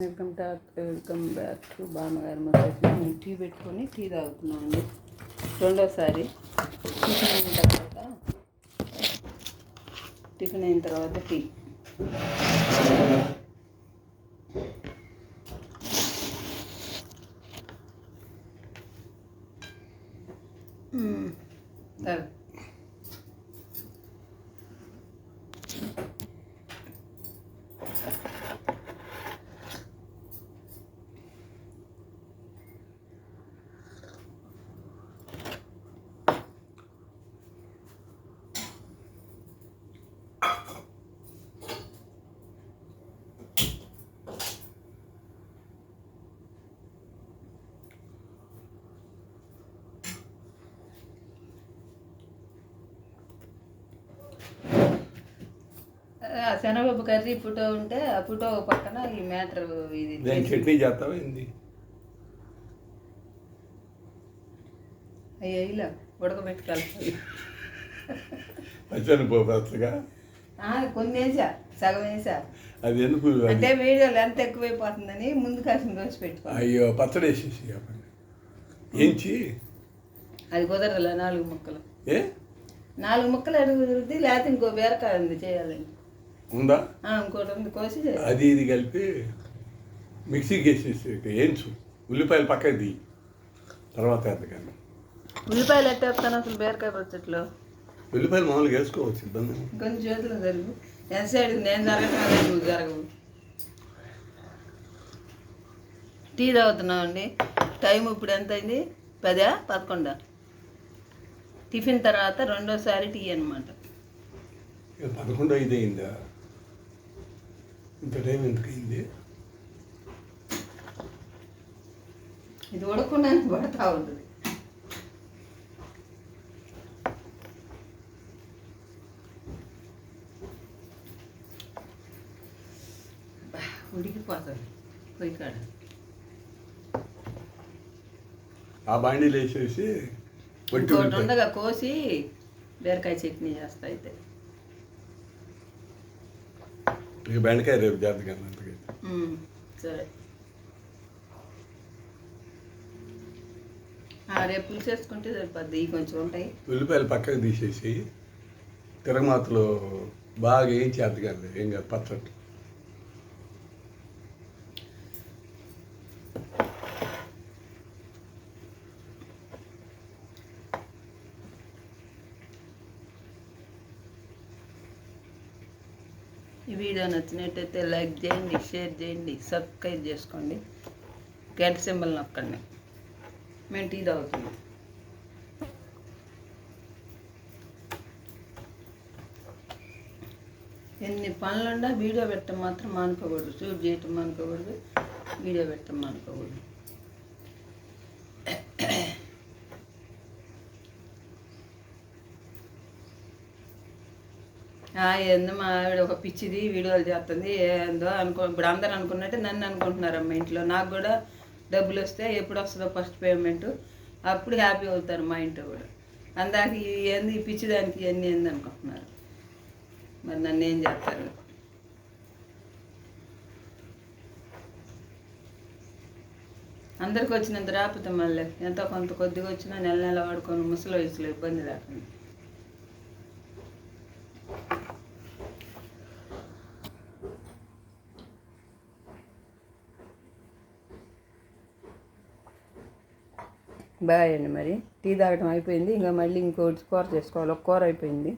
Welcome talk welcome back to బామ్మగారి massage మేము tea పెట్టుకొని tea తాగుతున్నాను రెండోసారి టిఫిన్ అయిన తర్వాత టిఫిన్ అయిన తర్వాత టీ. తాగు. శనగపప్పు కర్రీ ఫోటో ఉంటే ఆ ఫోటో పక్కన ఈ మ్యాటర్ ఇది దాని చట్నీ చేస్తావా ఏంది? అయ్యా ఇలా ఉడకబెట్టి కలపాలి పచ్చని పోపచ్చగా ఆ, కొన్ని వేసా సగం వేసా. అది ఎందుకు అంటే వీడియోలు ఎంత ఎక్కువైపోతుందని ముందు కాసిన రోజు పెట్టుకో. అయ్యో పచ్చడి వేసేసి ఏంచి అది కుదరలే నాలుగు ముక్కలు. ఏ? నాలుగు ముక్కలు అడుగుతుంది లేకపోతే ఇంకో బీరకాయ ఉంది చేయాలని. ఉందా? ఆ, ఇంకోటి ఉంది కోసి. అది ఇది కలిపి మిక్సీకి వేసేసి ఏంచు. ఉల్లిపాయలు పక్కకి తీ తర్వాత ఎంతకన్నా ఉల్లిపాయలు ఎట్టేస్తాను అసలు బీరకాయ పచ్చట్లో? ఉల్లిపాయలు మామూలుగా వేసుకోవచ్చు ఇబ్బంది. కొంచెం చేతులు జరుగు. ఎంత సైడ్ నేను జరగటం అదే నువ్వు జరగవు. టీ తాగుతున్నాం అండి టైం ఇప్పుడు ఎంత అయింది? పదా? పదకొండా? టిఫిన్ తర్వాత రెండోసారి టీ అనమాట పదకొండు ఐదు అయిందా? ఇంత టైం ఎందుకు అయింది? ఇది ఉడకుండా పడతా ఉంటుంది. ఉడికిపోతుంది పొయ్యి కాడ ఆ బాండీలు వేసేసి ఇంకోటి ఉండగా కోసి బీరకాయ చట్నీ చేస్తా అయితే. ఇక బెండకాయ రేపు జాతకాన్ని అంతకైతే. సరే. రేపు పులుసు వేసుకుంటే సరిపోద్ది ఇవి కొంచెం ఉంటాయి. ఉల్లిపాయలు పక్కకు తీసేసి తిరగమాతలో బాగా ఏం చేతకాలి ఏం కాదు పచ్చడి ఈ వీడియో నచ్చినట్టయితే లైక్ చేయండి షేర్ చేయండి సబ్స్క్రైబ్ చేసుకోండి. గంట సింబల్ నొక్కండి. మేము టీ తాగుతున్నాం. ఎన్ని పనులుండా వీడియో పెట్టడం మాత్రం మానుకోకూడదు. షూట్ చేయటం మానుకోకూడదు. వీడియో పెట్టడం మానుకోకూడదు. ఏందో మా ఆవిడ ఒక పిచ్చిది వీడియోలు చేస్తుంది ఏందో అనుకో ఇప్పుడు అందరు అనుకున్నట్టే నన్ను అనుకుంటున్నారమ్మ ఇంట్లో. నాకు కూడా డబ్బులు వస్తే ఎప్పుడు వస్తుందో ఫస్ట్ పేమెంట్. అప్పుడు హ్యాపీ అవుతారు మా ఇంట్లో కూడా. అందాక ఏంది ఈ పిచ్చిదానికి ఇవన్నీ ఏంది అనుకుంటున్నారు. మరి నన్ను ఏం చేస్తారు? అందరికి వచ్చినంత రాపుతాం మళ్ళీ ఎంతో కొంత కొద్దిగా వచ్చినా నెల నెల వాడుకొని ముసలి వయసులో ఇబ్బంది లేకుండా. బాయ్ అండి మరి. టీ తాగటం అయిపోయింది. ఇంకా మళ్ళీ ఇంకోటి కూర చేసుకోవాలి. ఒక కూర అయిపోయింది.